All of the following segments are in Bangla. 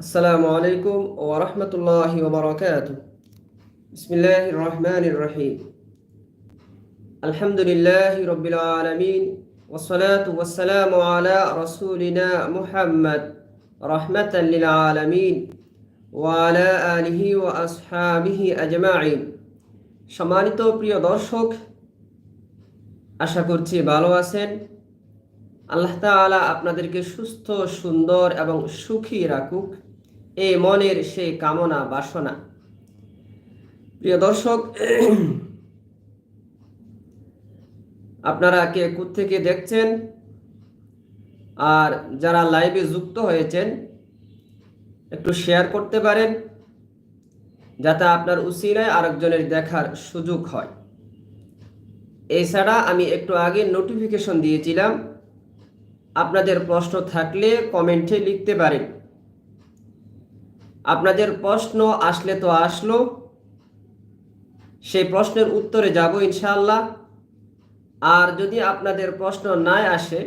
আসসালামু আলাইকুম ও রহমতুল্লাহি ওবরাকাত বিসমিল্লাহ রহমান রহিম আলহামদুলিল্লাহ রবিল আলমিন ওসলাত ওসালাম আলা রসুলিনা মুহাম্মদ রহমতাল আলমিন ওয়ালা আলহি ও আসহাবিহি আজমাইন সম্মানিত প্রিয় দর্শক আশা করছি ভালো আছেন আল্লাহ তাআলা আপনাদেরকে সুস্থ, সুন্দর এবং সুখী রাখুক। এ মনের সেই কামনা, বাসনা। প্রিয় দর্শক, আপনারা কে থেকে দেখছেন? আর যারা লাইভে যুক্ত হয়েছেন, একটু শেয়ার করতে পারেন, যাতে আপনার উসিলায় আরেকজনের দেখার সুযোগ হয়। এছাড়া আমি একটু আগে নোটিফিকেশন দিয়েছিলাম আপনাদের প্রশ্ন থাকলে কমেন্টে লিখতে পারেন। আপনাদের প্রশ্ন আসলে তো আসলো। সেই প্রশ্নের উত্তরে যাব ইনশাআল্লাহ। আর যদি আপনাদের প্রশ্ন না আসে,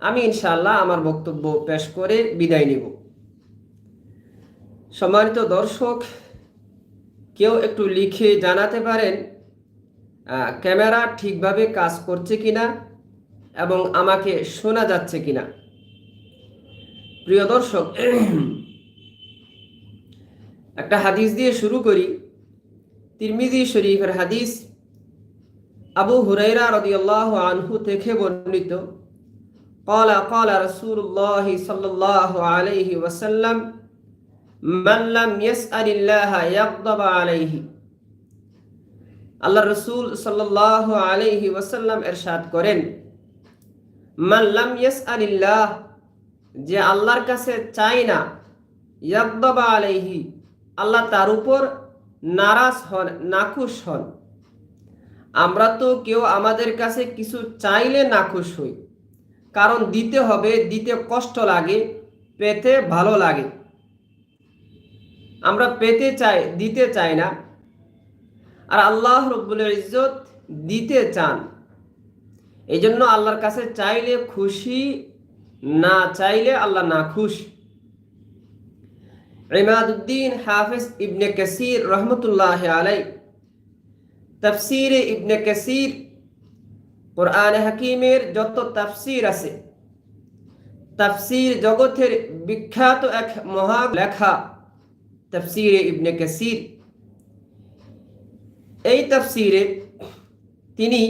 আমি ইনশাআল্লাহ আমার বক্তব্য পেশ করে বিদায় নিব। সম্মানিত দর্শক, কেউ একটু লিখে জানাতে পারেন ক্যামেরা ঠিকভাবে কাজ করছে কিনা? এবং আমাকে শোনা যাচ্ছে কিনা প্রিয় দর্শক একটা হাদিস দিয়ে শুরু করি তিরমিজি শরীফের হাদিস আবু হুরাইরা রাদিয়াল্লাহু আনহু থেকে বর্ণিত قال قال رسول الله صلى الله عليه وسلم من لم يسأل الله يغضب عليه আল্লাহ রসুল সাল্লাহ আলাইহি ওয়াসাল্লাম এরশাদ করেন মাল্লাম যে আল্লাহর কাছে চাই না ইয়াকদবা আলাইহি, আল্লাহ তার উপর নারাজ হন, নাখুশ হন। আমরা তো কেউ আমাদের কাছে কিছু চাইলে নাখুশ হই, কারণ দিতে হবে, দিতে কষ্ট লাগে, পেতে ভালো লাগে। আমরা পেতে চাই, দিতে চাই না। আর আল্লাহ রব্বুল ইজ্জত দিতে চান। এই জন্য আল্লাহর কাছে চাইলে খুশি, না চাইলে আল্লাহ না খুশ ইমাদুদ্দিন হাফিজ ইবনে কাসির রহমতুল্লাহ আলাই তফসির ইবনে কাসির কোরআন হাকিমের যত তাফসির আছে, তাফসির জগতের বিখ্যাত এক মহা লেখা তফসির ইবনে কাসির। এই তফসিরে তিনি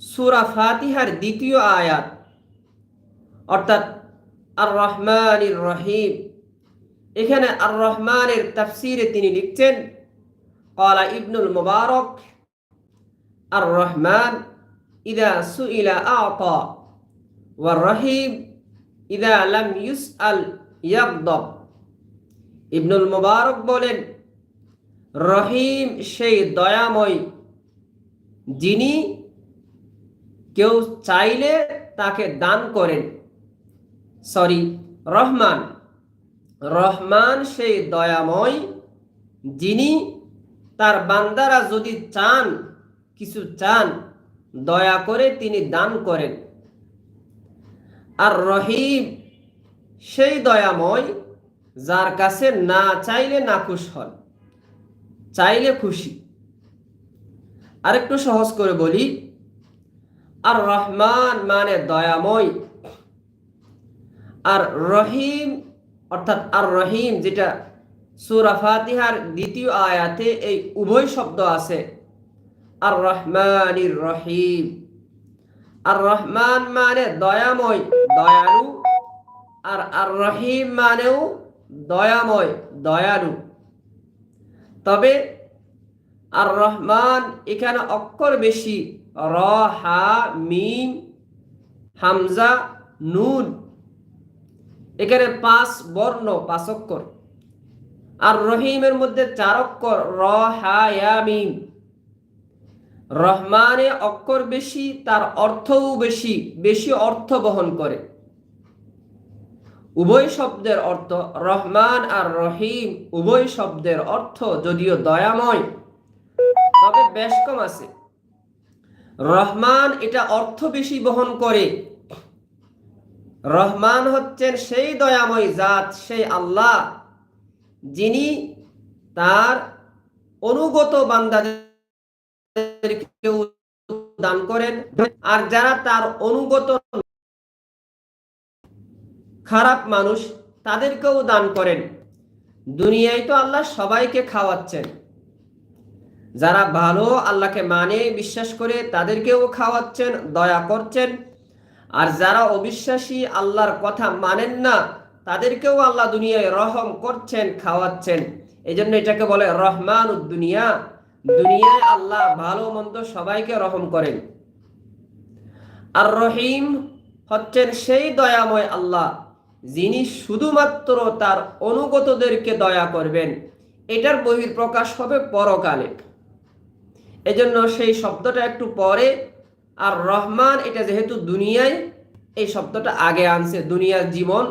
সুরা ফাতিহার দ্বিতীয় আয়াত। অর্থাৎ আর রহমান রহিম এখানে আর রহমানের তফসিরে তিনি লিখছেন কলা ইবনুল মুবারক আর রহমান ইদা সুইলা আতা ওয়ার রহিম ইদা লাম ইউসআল ইয়াগদব। ইবনুল মুবারক বলেন, রহিম সেই দয়াময় যিনি কেউ চাইলে তাকে দান করেন। সরি রহমান। রহমান সেই দয়াময় যিনি তার বান্দারা যদি চান, কিছু চান, দয়া করে তিনি দান করেন। আর রহিম সেই দয়াময় যার কাছে না চাইলে না খুশ হন, চাইলে খুশি। আরেকটু সহজ করে বলি আর রহমান মানে দয়াময়। আর রহিম অর্থাৎ আর রহিম যেটা সুরা ফাতিহার দ্বিতীয় আয়াতে এই উভয় শব্দ আছে। আর রহমানির রহিম। আর রহমান মানে দয়াময়, দয়ালু। আর আর রহিম মানেও দয়াময়, দয়ালু। তবে আর রহমান এখানে অক্ষর বেশি। র হা মিম হামজা নুন এখানে পাঁচ বর্ণ, পাঁচ অক্ষর। আর রহিমের মধ্যে চার অক্ষর র হা ইয়া, মিম। রহমানে অক্ষর বেশি, তার অর্থও বেশি বেশি অর্থ বহন করে। উভয় শব্দের অর্থ রহমান আর রহিম, উভয় শব্দের অর্থ যদিও দয়াময়, তবে বেশ কম আছে। রহমান এটা অর্থ বেশি বহন করে। রহমান হচ্ছেন সেই দয়াময় জাত, সেই আল্লাহ, যিনি তার অনুগত বান্দাদেরকেও দান করেন। আর যারা তার অনুগত খারাপ মানুষ, তাদেরকেও দান করেন। দুনিয়ায় তো আল্লাহ সবাইকে খাওয়াচ্ছেন। যারা ভালো আল্লাহকে মানে বিশ্বাস করে তাদেরকেও খাওয়াচ্ছেন, দয়া করছেন। আর যারা অবিশ্বাসী আল্লাহর কথা মানেন না, তাদেরকেও আল্লাহ দুনিয়ায় রহম করছেন, খাওয়াচ্ছেন। এই জন্য এটাকে বলে রহমান দুনিয়া। দুনিয়ায় আল্লাহ ভালো মন্দ সবাইকে রহম করেন। আর রহিম হচ্ছেন সেই দয়াময় আল্লাহ, যিনি শুধুমাত্র তার অনুগতদেরকে দয়া করবেন। এটার বহির প্রকাশ হবে পরকালে। এজন্য সেই শব্দটা একটু পরে, আর রহমান, এটা যেহেতু দুনিয়ায়, এই শব্দটা আগে আনছে, দুনিয়ার জীবন,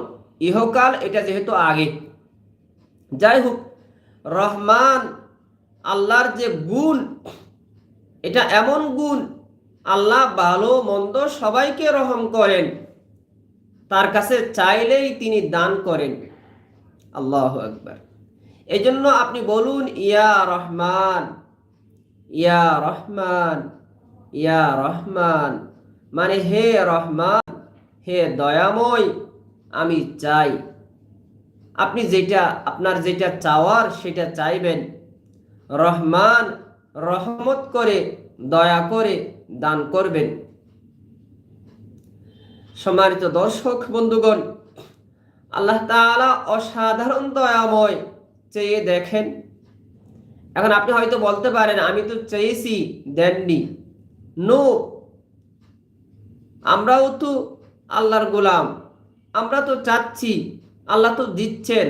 ইহকাল, এটা যেহেতু আগে। যাই হোক, রহমান, আল্লাহর যে গুণ, এটা এমন গুণ, আল্লাহ ভালো, মন্দ সবাইকে রহম করেন। তার কাছে চাইলেই তিনি দান করেন। আল্লাহ একবার এই জন্য আপনি বলুন, ইয়া রহমান ইয়া রহমান ইয়া রহমান মানে হে রহমান, হে দয়াময়, আমি চাই। আপনি যেটা, আপনার যেটা চাওয়ার সেটা চাইবেন। রহমান রহমত করে, দয়া করে দান করবেন। সম্মানিত দর্শক, বন্ধুগণ, আল্লাহ তাআলা অসাধারণ দয়াময় চেয়ে দেখেন। এখন আপনি হয়তো বলতে পারেন, আমি তো চেয়েছি দেননি। নো। আমরাও তো আল্লাহর গোলাম। আমরা তো চাচ্ছি, আল্লাহ তো দিচ্ছেন।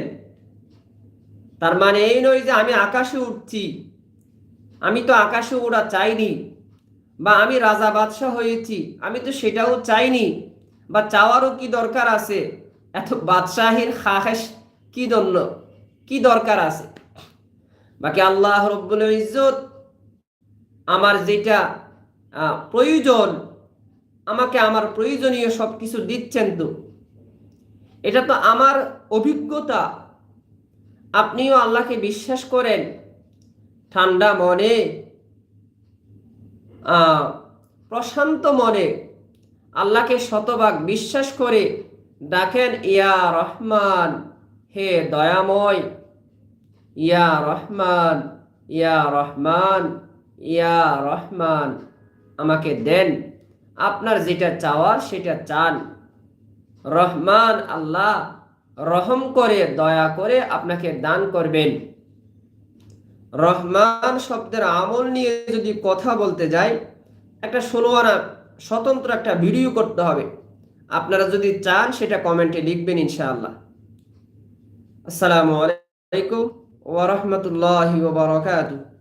তার মানে এই নয় যে আমি আকাশে উঠছি। আমি তো আকাশে ওরা চাইনি, বা আমি রাজা বাদশাহ হয়েছি, আমি তো সেটাও চাইনি, বা চাওয়ারও কি দরকার আছে? এত বাদশাহীর খাহেস কি জন্য? কি দরকার আছে? বাকি আল্লাহ রব্বুল ইজ্জত আমার যেটা প্রয়োজন, আমাকে আমার প্রয়োজনীয় সব কিছু দিচ্ছেন তো। এটা তো আমার অভিজ্ঞতা। আপনিও আল্লাহকে বিশ্বাস করেন। ঠান্ডা মনে প্রশান্ত মনে, আল্লাহকে শতভাগ বিশ্বাস করে ডাকেন ইয়া রহমান, হে দয়াময়। ইয়া রহমান ইয়া রহমান ইয়া রহমান। আমাকে দেন। আপনার যেটা চাওয়ার সেটা চান। রহমান আল্লাহ রহম করে, দয়া করে আপনাকে দান করবেন। রহমান শব্দের আমল নিয়ে যদি কথা বলতে যাই, একটা ষোলো স্বতন্ত্র একটা ভিডিও করতে হবে। আপনারা যদি চান সেটা কমেন্টে লিখবেন ইনশাআল্লাহ। আসসালামু আলাইকুম। ورحمة الله وبركاته.